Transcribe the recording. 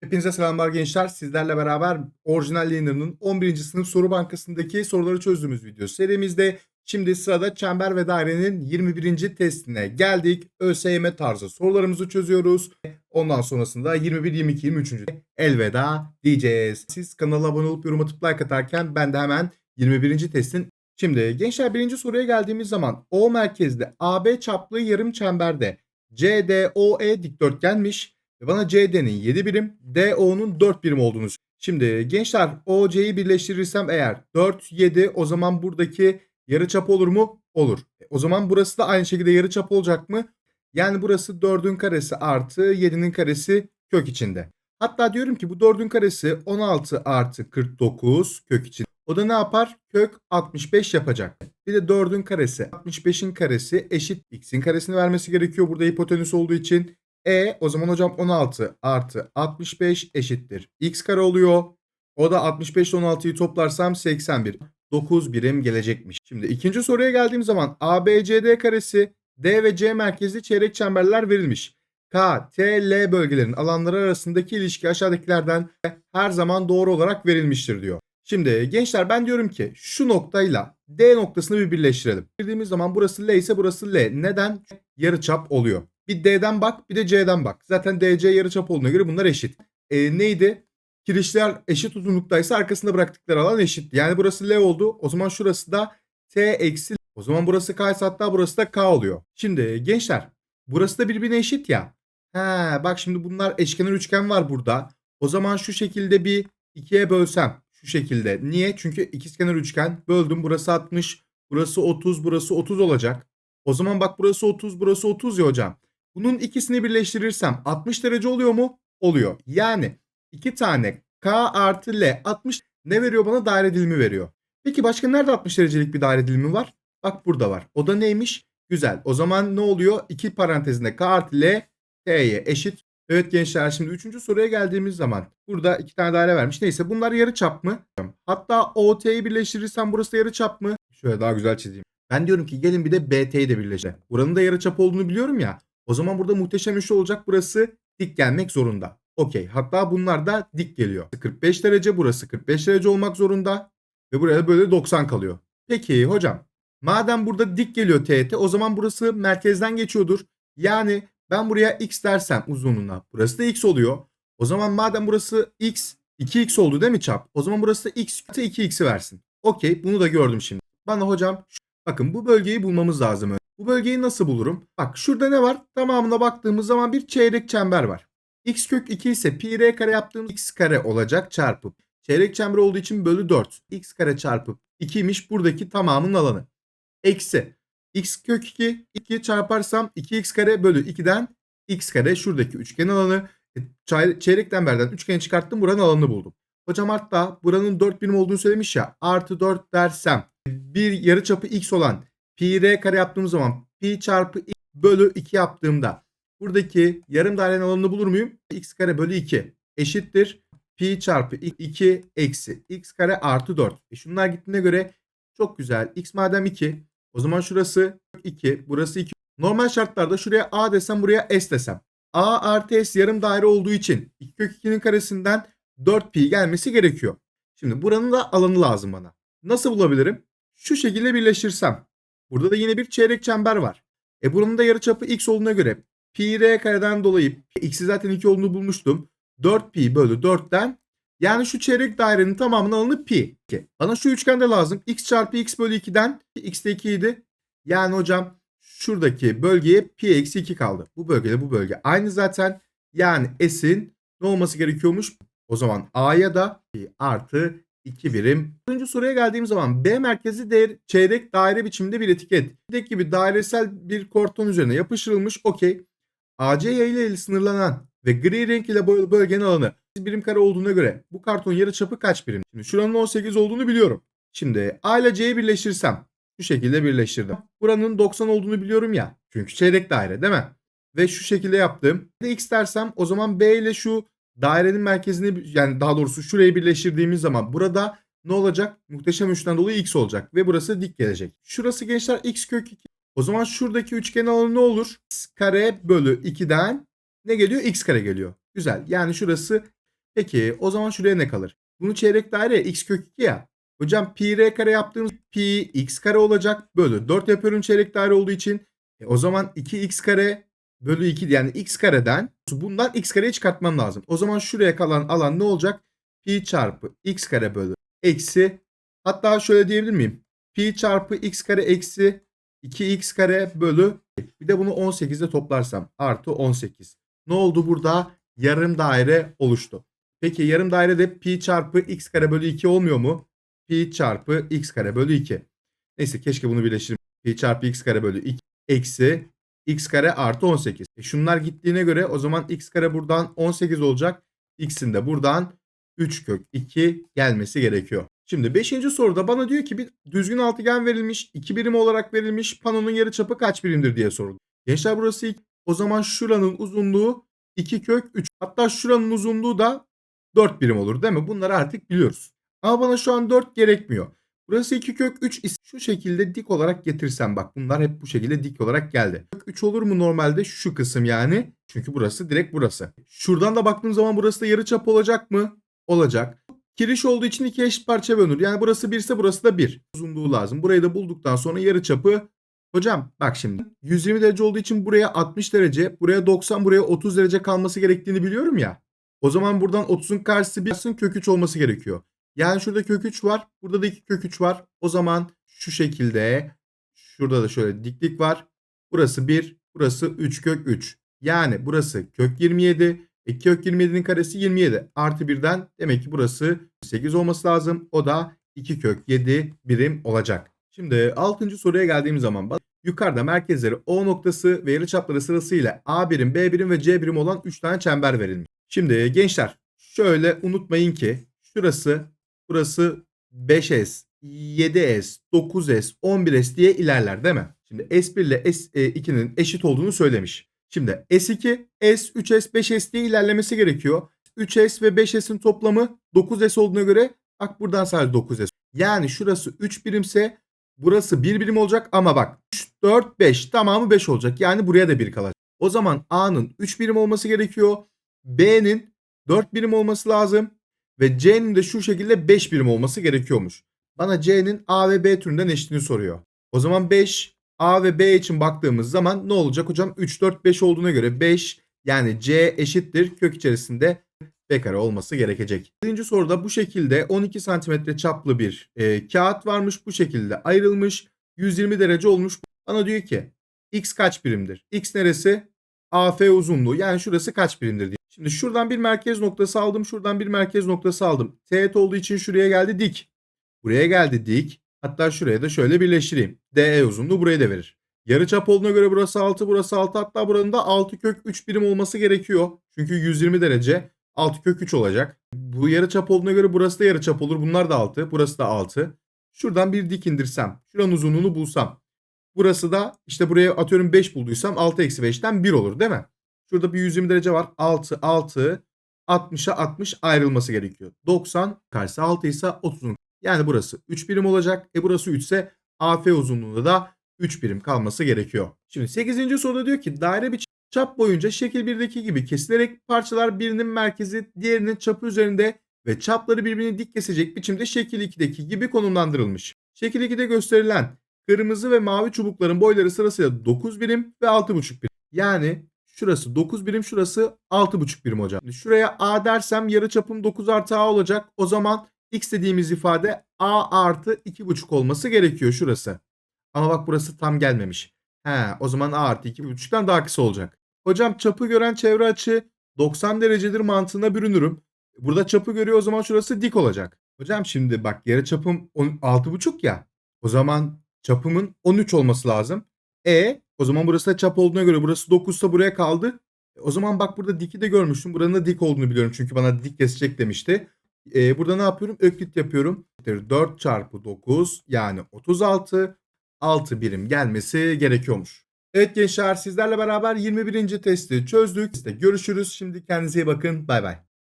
Hepinize selamlar gençler. Sizlerle beraber orijinal yayınlarının 11. sınıf soru bankasındaki soruları çözdüğümüz video serimizde şimdi sırada çember ve dairenin 21. testine geldik. ÖSYM tarzı sorularımızı çözüyoruz. Ondan sonrasında 21, 22, 23. elveda diyeceğiz. Siz kanala abone olup yorum atıp like atarken ben de hemen 21. testin Şimdi gençler birinci soruya geldiğimiz zaman O merkezli AB çaplı yarım çemberde CDOE dikdörtgenmiş. Ve bana CD'nin 7 birim, DO'nun 4 birim olduğunu. Şimdi gençler OC'yi birleştirirsem eğer 4, 7 o zaman buradaki yarıçap olur mu? Olur. E, O zaman burası da aynı şekilde yarıçap olacak mı? Yani burası 4'ün karesi artı 7'nin karesi kök içinde. Hatta diyorum ki bu 4'ün karesi 16 artı 49 kök için. O da ne yapar? Kök 65 yapacak. Bir de 4'ün karesi 65'in karesi eşit x'in karesini vermesi gerekiyor burada hipotenüs olduğu için. E o zaman hocam 16 artı 65 eşittir. X kare oluyor. O da 65 ile 16'yı toplarsam 81. 9 birim gelecekmiş. Şimdi ikinci soruya geldiğim zaman ABCD karesi D ve C merkezli çeyrek çemberler verilmiş. K, T, L bölgelerin alanları arasındaki ilişki aşağıdakilerden her zaman doğru olarak verilmiştir diyor. Şimdi gençler ben diyorum ki şu noktayla D noktasını bir birleştirelim. Girdiğimiz zaman burası L ise burası L. Neden? Yarıçap oluyor. Bir D'den bak bir de C'den bak. Zaten DC yarıçap olduğuna göre bunlar eşit. E, neydi? Kirişler eşit uzunluktaysa arkasında bıraktıkları alan eşit. Yani burası L oldu. O zaman şurası da T eksi. O zaman burası K ise hatta burası da K oluyor. Şimdi gençler burası da birbirine eşit ya. He bak şimdi bunlar eşkenar üçgen var burada. O zaman şu şekilde bir ikiye bölsem. Şu şekilde. Niye? Çünkü ikizkenar üçgen. Böldüm. Burası 60. Burası 30. Burası 30 olacak. O zaman bak burası 30. Burası 30 ya hocam. Bunun ikisini birleştirirsem 60 derece oluyor mu? Oluyor. Yani iki tane K artı L 60 ne veriyor bana? Daire dilimi veriyor. Peki başka nerede 60 derecelik bir daire dilimi var? Bak burada var. O da neymiş? Güzel. O zaman ne oluyor? İki parantezinde K artı L T'ye eşit. Evet gençler şimdi üçüncü soruya geldiğimiz zaman burada iki tane daire vermiş. Neyse bunlar yarı çap mı? Hatta OT'yi birleştirirsem burası da yarı çap mı? Şöyle daha güzel çizeyim. Ben diyorum ki gelin bir de BT'yi de birleştirelim. Buranın da yarı çap olduğunu biliyorum ya. O zaman burada muhteşem üçlü olacak. Burası dik gelmek zorunda. Okey. Hatta bunlar da dik geliyor. 45 derece burası 45 derece olmak zorunda. Ve buraya böyle 90 kalıyor. Peki hocam. Madem burada dik geliyor TET o zaman burası merkezden geçiyordur. Yani ben buraya x dersem uzunluğuna burası da x oluyor. O zaman madem burası x 2x oldu değil mi çap? O zaman burası x artı 2x'i versin. Okey bunu da gördüm şimdi. Bana hocam bakın bu bölgeyi bulmamız lazım. Bu bölgeyi nasıl bulurum? Bak şurada ne var? Tamamına baktığımız zaman bir çeyrek çember var. x kök 2 ise pi r kare yaptığımız x kare olacak çarpıp çeyrek çember olduğu için bölü 4. x kare çarpıp 2'ymiş buradaki tamamının alanı. Eksi x kök 2 2 çarparsam 2x kare bölü 2'den x kare şuradaki üçgen alanı e, çeyrek çemberden üçgeni çıkarttım buranın alanını buldum. Hocam hatta buranın 4 birim olduğunu söylemiş ya artı 4 dersem bir yarıçapı x olan pi r kare yaptığım zaman pi çarpı x bölü 2 yaptığımda buradaki yarım dairenin alanını bulur muyum? x kare bölü 2 eşittir pi çarpı 2 eksi x kare artı 4. E şunlar gittiğine göre çok güzel. x madem 2 o zaman şurası 2 burası 2. Normal şartlarda şuraya a desem buraya s desem. a artı s yarım daire olduğu için 2 kök 2'nin karesinden 4 pi gelmesi gerekiyor. Şimdi buranın da alanı lazım bana. Nasıl bulabilirim? Şu şekilde birleştirsem. Burada da yine bir çeyrek çember var. E buranın da yarıçapı x olduğuna göre pi r kareden dolayı x'i zaten 2 olduğunu bulmuştum. 4 pi bölü 4'ten yani şu çeyrek dairenin tamamının alanı pi. Bana şu üçgende lazım. x çarpı x bölü 2'den x de 2 idi. Yani hocam şuradaki bölgeye pi eksi 2 kaldı. Bu bölgede bu bölge. Aynı zaten yani s'in ne olması gerekiyormuş? O zaman a'ya da pi artı 2 birim. Dördüncü soruya geldiğim zaman B merkezi değer, çeyrek daire biçiminde bir etiket. Tek gibi dairesel bir korton üzerine yapıştırılmış. Okey. AC yayıyla ile sınırlanan ve gri renk ile boyalı bölgenin alanı birim kare olduğuna göre bu karton yarı çapı kaç birim? Şimdi şuranın 18 olduğunu biliyorum. Şimdi A ile C'yi birleştirsem şu şekilde birleştirdim. Buranın 90 olduğunu biliyorum ya. Çünkü çeyrek daire değil mi? Ve şu şekilde yaptım. X dersem o zaman B ile şu dairenin merkezini yani daha doğrusu şurayı birleştirdiğimiz zaman burada ne olacak? Muhteşem üçten dolayı X olacak ve burası dik gelecek. Şurası gençler X kök 2. O zaman şuradaki üçgen alanı ne olur? X kare bölü 2'den ne geliyor? X kare geliyor. Güzel. Yani şurası Peki o zaman şuraya ne kalır? Bunu çeyrek daire x kök 2 ya. Hocam pi r kare yaptığımız pi x kare olacak. Bölü 4 yapıyorum çeyrek daire olduğu için. E, o zaman 2x kare bölü 2 yani x kareden bundan x kareye çıkartmam lazım. O zaman şuraya kalan alan ne olacak? Pi çarpı x kare bölü eksi hatta şöyle diyebilir miyim? Pi çarpı x kare eksi 2x kare bölü bir de bunu 18'de toplarsam artı 18. Ne oldu burada? Yarım daire oluştu. Peki yarım dairede pi çarpı x kare bölü 2 olmuyor mu? Pi çarpı x kare bölü 2. Neyse keşke bunu birleştireyim. Pi çarpı x kare bölü 2 eksi x kare artı 18. E şunlar gittiğine göre o zaman x kare buradan 18 olacak. x'in de buradan 3 kök 2 gelmesi gerekiyor. Şimdi 5. soruda bana diyor ki bir düzgün altıgen verilmiş. 2 birim olarak verilmiş. Panonun yarıçapı kaç birimdir diye soruldu. Gençler burası ilk. O zaman şuranın uzunluğu 2 kök 3. Hatta şuranın uzunluğu da 4 birim olur değil mi? Bunları artık biliyoruz. Ama bana şu an 4 gerekmiyor. Burası 2 kök 3 ise şu şekilde dik olarak getirsem bak bunlar hep bu şekilde dik olarak geldi. Kök 3 olur mu normalde şu kısım yani? Çünkü burası direkt burası. Şuradan da baktığım zaman burası da yarıçap olacak mı? Olacak. Kiriş olduğu için iki eşit parça bölünür. Yani burası 1 ise burası da 1. Uzunluğu lazım. Burayı da bulduktan sonra yarıçapı Hocam bak şimdi 120 derece olduğu için buraya 60 derece, buraya 90, buraya 30 derece kalması gerektiğini biliyorum ya. O zaman buradan 30'un karşısı 1'sin kök 3 olması gerekiyor. Yani şurada kök 3 var. Burada da 2 kök 3 var. O zaman şu şekilde şurada da şöyle diklik var. Burası 1, burası 3 kök 3. Yani burası kök 27. E kök 27'nin karesi 27. Artı 1'den demek ki burası 8 olması lazım. O da 2 kök 7 birim olacak. Şimdi 6. soruya geldiğim zaman yukarıda merkezleri O noktası ve yarıçapları sırasıyla A birim, B birim ve C birim olan 3 tane çember verilmiş. Şimdi gençler şöyle unutmayın ki şurası burası 5S, 7S, 9S, 11S diye ilerler değil mi? Şimdi S1 ile S2'nin eşit olduğunu söylemiş. Şimdi S2, S, 3S, 5S diye ilerlemesi gerekiyor. 3S ve 5S'in toplamı 9S olduğuna göre bak buradan sadece 9S. Yani şurası 3 birimse burası 1 birim olacak ama bak 3, 4, 5 tamamı 5 olacak. Yani buraya da 1 kalacak. O zaman A'nın 3 birim olması gerekiyor. B'nin 4 birim olması lazım. Ve C'nin de şu şekilde 5 birim olması gerekiyormuş. Bana C'nin A ve B türünden eşitliğini soruyor. O zaman 5 A ve B için baktığımız zaman ne olacak hocam? 3, 4, 5 olduğuna göre 5 yani C eşittir kök içerisinde B kare olması gerekecek. Birinci soruda bu şekilde 12 santimetre çaplı bir e, kağıt varmış. Bu şekilde ayrılmış. 120 derece olmuş. Bana diyor ki x kaç birimdir? X neresi? AF uzunluğu yani şurası kaç birimdir diye. Şimdi şuradan bir merkez noktası aldım. Şuradan bir merkez noktası aldım. Teğet olduğu için şuraya geldi dik. Buraya geldi dik. Hatta şuraya da şöyle birleştireyim. DE uzunluğu burayı da verir. Yarıçap olduğuna göre burası 6, burası 6. Hatta buranın da 6 kök 3 birim olması gerekiyor. Çünkü 120 derece 6 kök 3 olacak. Bu yarıçap olduğuna göre burası da yarıçap olur. Bunlar da 6, burası da 6. Şuradan bir dik indirsem, şuranın uzunluğunu bulsam. Burası da işte buraya atıyorum 5 bulduysam 6 eksi 5'ten 1 olur değil mi? Şurada bir 120 derece var. 6, 6, 60'a 60 ayrılması gerekiyor. 90 karşısı 6 ise 30'un. Yani burası 3 birim olacak. E burası 3 ise AF uzunluğunda da 3 birim kalması gerekiyor. Şimdi 8. soruda diyor ki daire bir çap boyunca şekil 1'deki gibi kesilerek parçalar birinin merkezi diğerinin çapı üzerinde ve çapları birbirini dik kesecek biçimde şekil 2'deki gibi konumlandırılmış. Şekil 2'de gösterilen kırmızı ve mavi çubukların boyları sırasıyla 9 birim ve 6,5 birim. Yani şurası 9 birim şurası 6,5 birim hocam. Şuraya A dersem yarı çapım 9 artı A olacak. O zaman x dediğimiz ifade A artı 2,5 olması gerekiyor şurası. Ama bak burası tam gelmemiş. He o zaman A artı 2,5'tan daha kısa olacak. Hocam çapı gören çevre açı 90 derecedir mantığına bürünürüm. Burada çapı görüyor o zaman şurası dik olacak. Hocam şimdi bak yarı çapım 6,5 ya. O zaman çapımın 13 olması lazım. E o zaman burası da çap olduğuna göre burası 9 ise buraya kaldı. O zaman bak burada diki de görmüştüm. Buranın da dik olduğunu biliyorum. Çünkü bana dik kesecek demişti. Ee, burada ne yapıyorum? Öklit yapıyorum. 4 çarpı 9 yani 36. 6 birim gelmesi gerekiyormuş. Evet gençler sizlerle beraber 21. testi çözdük. İşte görüşürüz. Şimdi kendinize iyi bakın. Bay bay.